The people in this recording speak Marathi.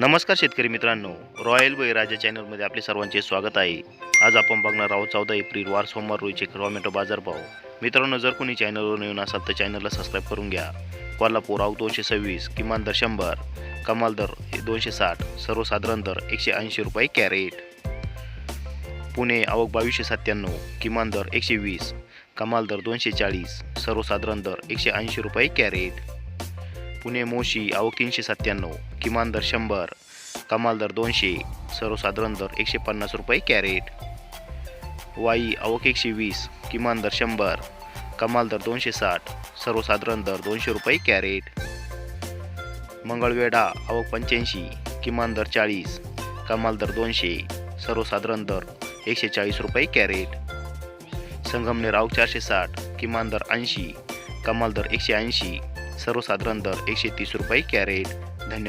नमस्कार शेतकरी मित्रांनो. रॉयल बळीराजा चॅनलमध्ये आपले सर्वांचे स्वागत आहे. आज आपण बघणार आहोत चौदा एप्रिल वार सोमवार रोजीचे टोमॅटो बाजारभाव मित्रांनो जर कोणी चॅनलवर नवीन असाल तर चॅनलला सबस्क्राईब करून घ्या. कोल्हापूर आऊ दोनशे सव्वीस किमान दर शंभर कमाल दर दोनशे साठ सर्वसाधारण दर एकशे ऐंशी रुपये कॅरेट. पुणे आवक बावीसशे सत्त्याण्णव किमान दर एकशे वीस कमाल दर दोनशे चाळीस सर्वसाधारण दर एकशे ऐंशी रुपये कॅरेट. पुणे मोशी आवक तीनशे सत्त्याण्णव किमान दर शंभर कमाल दर दोनशे सर्वसाधारण दर एकशे पन्नास रुपये कॅरेट. वाई आवक एकशे वीस किमान दर शंभर कमाल दर दोनशे साठ सर्वसाधारण दर दोनशे रुपये कॅरेट. मंगळवेढा आवक पंच्याऐंशी किमान दर चाळीस कमाल दर दोनशे सर्वसाधारण दर एकशे चाळीस रुपये कॅरेट. संगमनेर आवक चारशे साठ किमान दर ऐंशी कमाल दर एकशे ऐंशी सर्वसाधारण दर एकशे तीस रुपये कॅरेट. धन्यवाद.